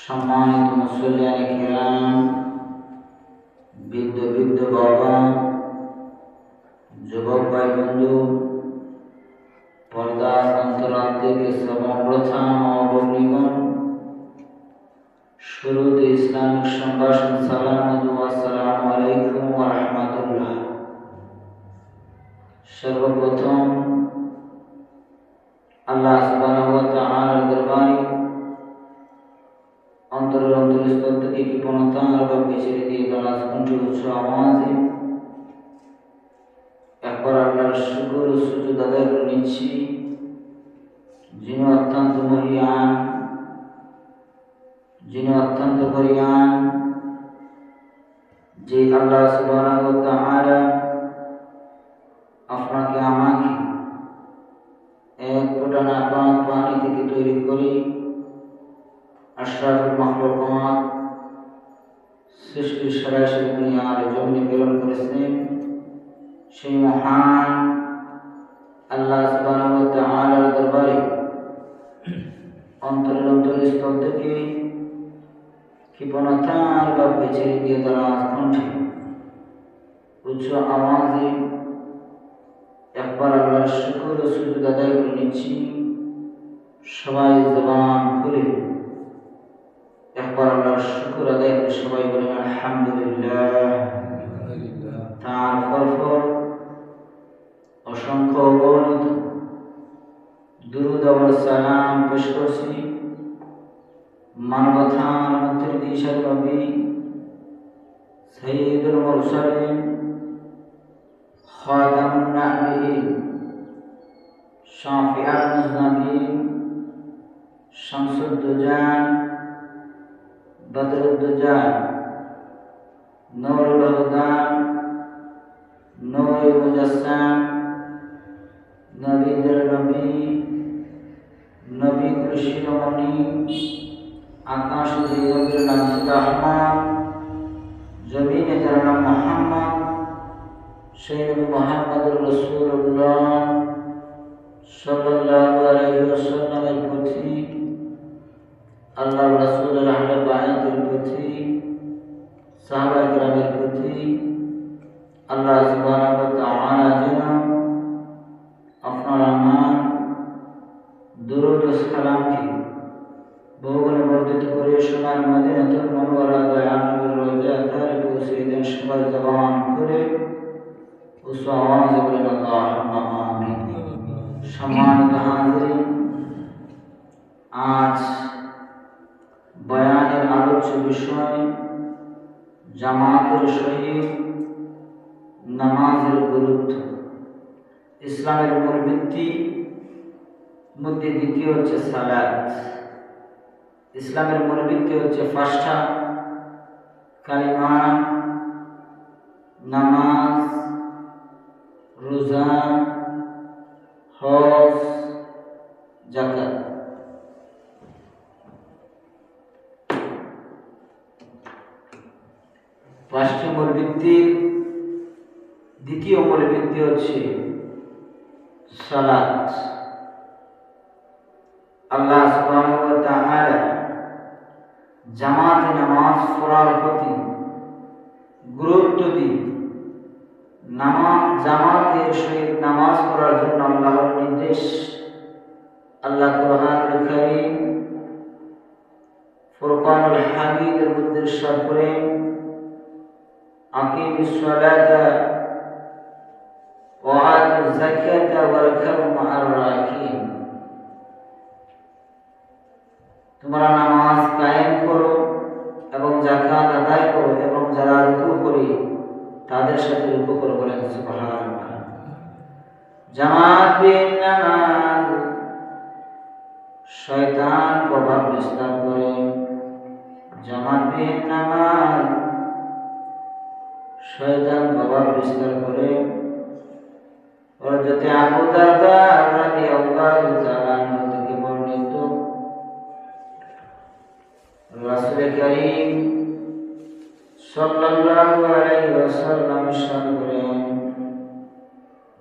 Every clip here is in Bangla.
সম্মানিত মুসলিয়ান খেরাম বৃদ্ধ বৃদ্ধ বাবা, যুবক ভাই বন্ধু, পর্দা অন্তরাল থেকে সর্বপ্রথম অবনিগণ শুরুতে ইসলামিক সম্ভাষণ সালাম আসসালামু আলাইকুম রাহমাতুল্লাহ। সর্বপ্রথম, আল্লাহ তাআলার দরবারে অন্তরের অন্তরস্থল থেকে কৃপণতা বা ছেড়ে দিয়ে তার কণ্ঠে উৎস আওয়াজে। একবার আল্লাহর শুকর ও সুযোগ আদায় করে নিচ্ছি। যিনি অত্যন্ত মহিয়ান, যিনি অত্যন্ত পরিয়ান, যে আল্লাহ সুবহানাহু কৃপণতার বা ছেড়ে দিয়ে তারা কণ্ঠে উচ্চ আওয়াজে একবার আল্লাহর শুকর সুযোগ আদায় করে নিচ্ছি। সবাই জবান খুলে। দিশার নবী সৈয়দুল মুরসালিন খাতামুন নাবিয়িন শাফিআল মুজনাবিন শামসুদ্দোজান, বদরুদ্দোজান নূরুল হুদান নূর মুজাসসাম নবীদের নবী নবী কৃষ্ণমণি আকাশ নবীর নাম সিদা আহমদ জমিনে যার নাম মোহাম্মদ, সেই নবী মোহাম্মদুর রসুল্লাহ সাল্লাল্লাহু আলাইহি ওয়াসাল্লামের প্রতি আল্লাহ রাসূলের আহলে বায়াতের প্রতি সাহাবা প্রতি, আল্লাহ করে সোনার মদিনাতুল মুনওয়ারা দয়াল নবীর রোজা ধারে পৌঁছে দেন সবাই জবান করে উচ্চ আওয়াজে বলেন আল্লাহুম্মা আমিন সম্মানিত হাজিরিন আজ বয়ানের আলোচ্য বিষয় জামাতের সহিত নামাজের গুরুত্ব ইসলামের মূল ভিত্তি মধ্যে দ্বিতীয় হচ্ছে সালাত ইসলামের মূল ভিত্তি হচ্ছে ফার্স্টা কালিমা, নামাজ, রোজা, হজ জাকাত পাঁচটি মূল ভিত্তির দ্বিতীয় মূল ভিত্তি হচ্ছে সালাত। আল্লাহ তাআলা জামাতে নামাজ পড়ার প্রতি গুরুত্ব দিয়ে নামাজ জামাতের সহিত নামাজ পড়ার জন্য আল্লাহর নির্দেশ। আল্লাহ কোরআনুল কারীম ফুরকানুল হামিদের ইরশাদ করেন আকিমিস সালাতা ওয়া যাকাতা মা'আর রাকিন তোমরা নামাজ জামাত নামাজ শয়তান প্রভাব বিস্তার করে। জামাত নামাজ শয়তান প্রভাব বিস্তার করে। যাতে আবু দাদা রাদিয়াল্লাহু তাআলা থেকে বর্ণিত। রাসূল করিম সাল্লাল্লাহু আলাইহি ওয়াসাল্লাম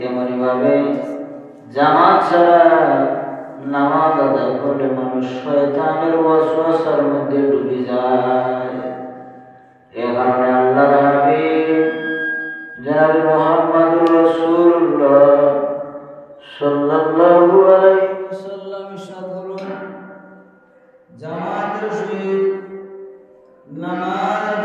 তেমনিভাবে জামাত ছাড়া নামাজ আদায় করলে মানুষ শয়তানের ওয়াসওয়াসার মধ্যে ডুবে যায়। এ কারণে আল্লাহ হাবিব জনাব মুহাম্মদুর রাসূলুল্লাহ সাল্লাল্লাহু আলাইহি ওয়াসাল্লাম ইরশাদ জামাতের সহিত নামাজ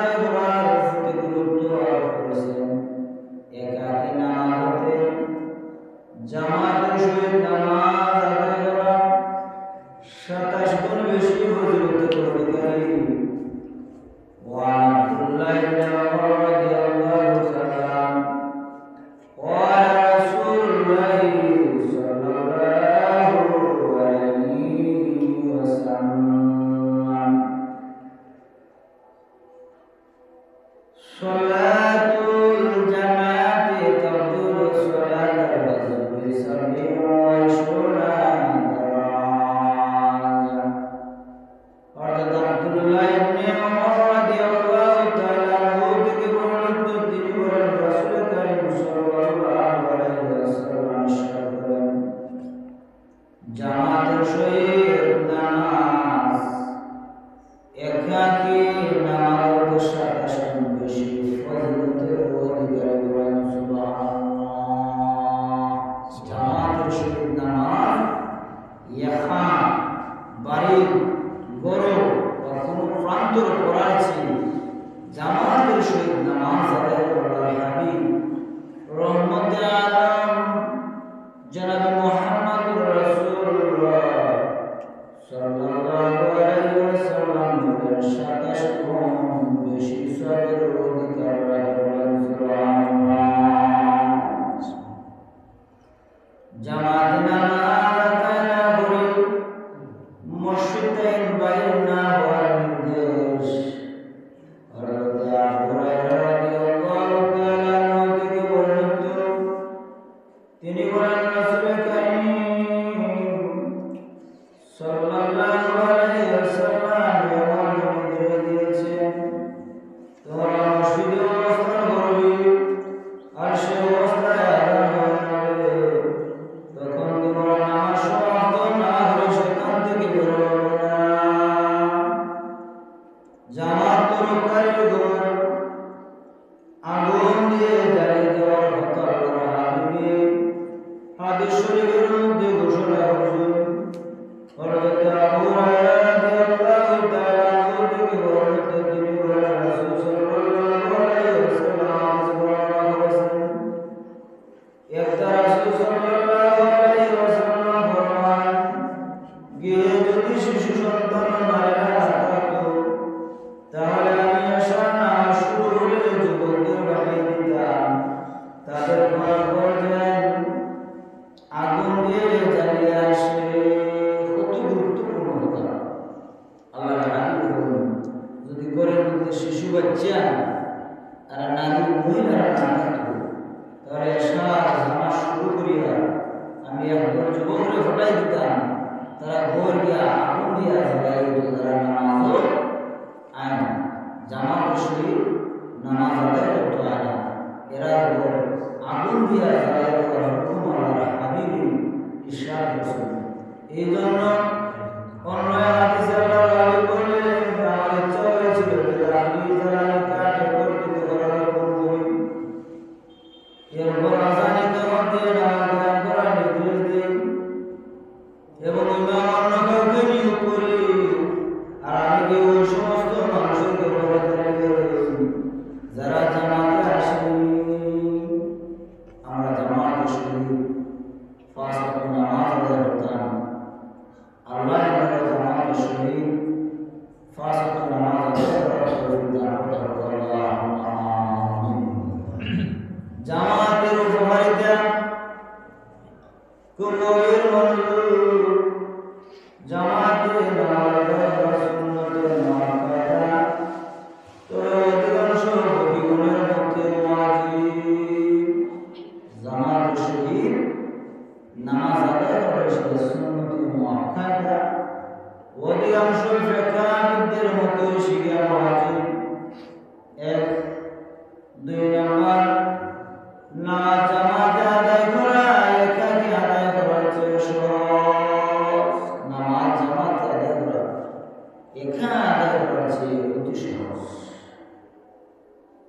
কোন জামা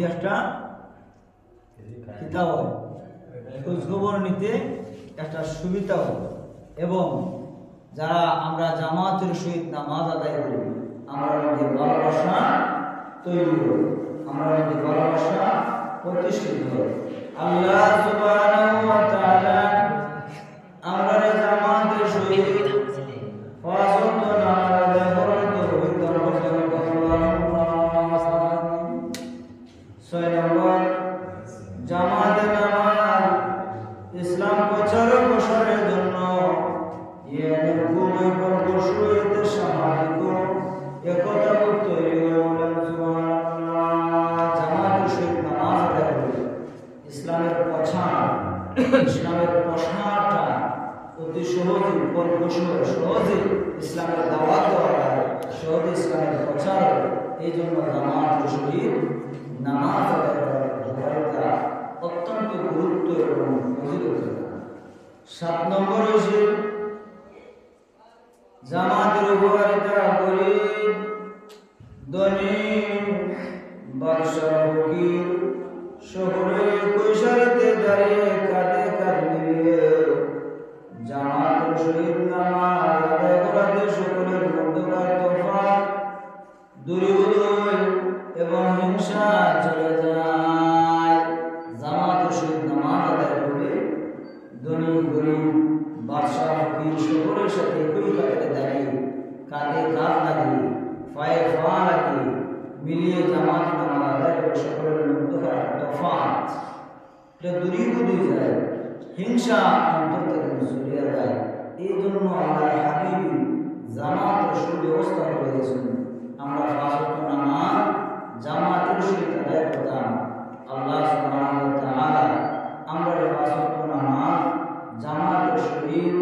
ইতিহাসটা হয়, খোঁজখবর নিতে একটা সুবিধা হয়। এবং যারা আমরা জামাতের সহিত নামাজ আদায় করি, আমরা মধ্যে ভালোবাসা তৈরি করি, আমরা মধ্যে ভালোবাসা প্রতিষ্ঠিত করি। আল্লাহ আমরা সাত নম্বর হয়েছে জামাতের উপকারিতা গরিব, ধনী, বাদশাহ, ফকির সকলের কৈশারিতে দাঁড়িয়ে কাঁধে কাঁধ মিলিয়ে জামাত শহীদ নামাজ আদায় করাতে সকলের মধ্যকার তফাৎ। দূরীভূত আলাইহি ফায়ফালাকি মিলিয়ে জামাত নামাজ আদায় করে সকলের মুক্ত করা তফাত এটা দূরীভূত হয়ে যায় হিংসা অন্তর থেকে জড়িয়ে যায় এই জন্য আল্লাহ হাবিবি জামাতের সুব্যবস্থা করে দিয়েছেন। আমরা ফাঁসত নামাজ জামাতের সহিত আদায় করতাম। আল্লাহ সুবহানাহু ওয়া তাআলা আমরা ফাঁসত নামাজ জামাতের সহিত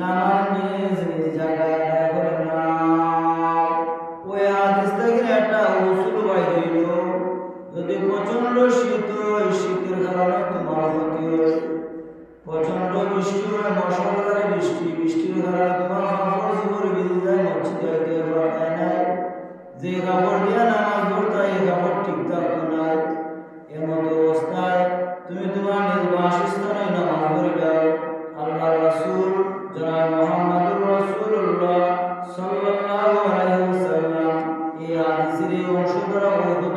নামাজ নিজ জায়গায় করে নাও ওই হাদিস থেকে একটা উসুল বাইর হইল, যদি প্রচণ্ড শীত হয়, শীতের কারণে তোমার ক্ষতি হয়। প্রচণ্ড বৃষ্টি হয় মশলাদারে বৃষ্টি, বৃষ্টির কারণে তোমার কাপড় চোপড় ভিজে যায়, মসজিদে হইতে পারতাই নাই। যে কাপড় দিয়ে নামাজ পড়তা এই কাপড় ঠিক থাকতো না এমত অবস্থায় তুমি তোমার নিজ বাসস্থানে নামাজ জনাব মুহাম্মদুর রাসূলুল্লাহ সাল্লাল্লাহু আলাইহি ওয়াসাল্লাম এই হাদিসের অংশ দ্বারা অবগত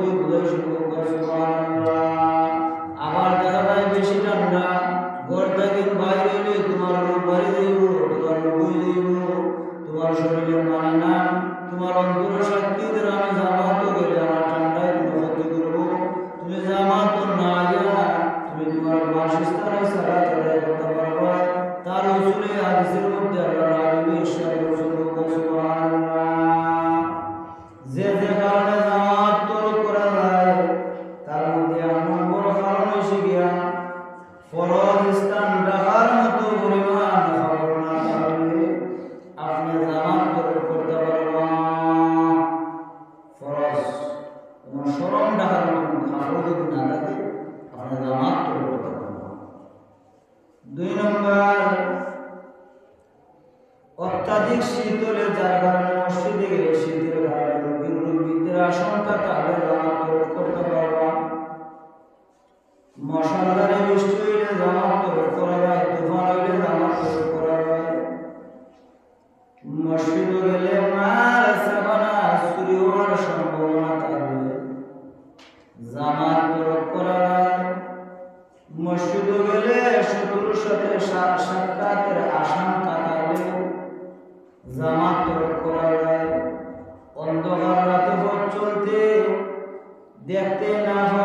মসজিদে গেলে শত্রুর সাথে সাক্ষাতের আশঙ্কা থাকলে জামাত করা যায়। অন্ধকার রাতে পথ চলতে দেখতে না পাওয়া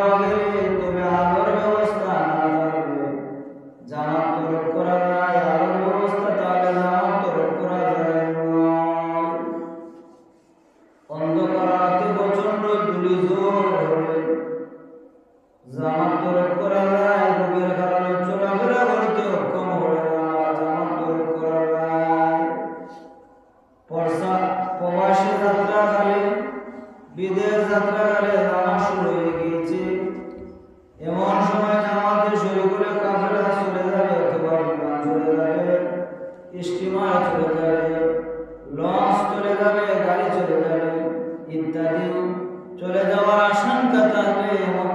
প্রবাসী যাত্রাকালে, বিদেশ যাত্রাকালে জামা শুরু হয়ে গিয়েছে। এমন সময় জামাতে শুরু করে কাফেলা চলে যাবে অথবা বিমান চলে যাবে স্টিমার চলে যাবে লঞ্চ চলে যাবে গাড়ি চলে যাবে ইত্যাদি। চলে যাওয়ার আশঙ্কা থাকলে এমত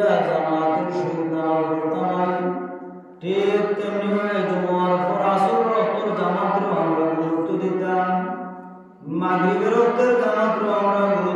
দেওয়া জামাতের সহিত নামাজ পড়তাম হয়। ঠিক তেমনি ভাবে জুমার পর আসর রক্তর জামাতের আমরা গুরুত্ব দিতাম মাগরিবের রক্তের জামাতের আমরা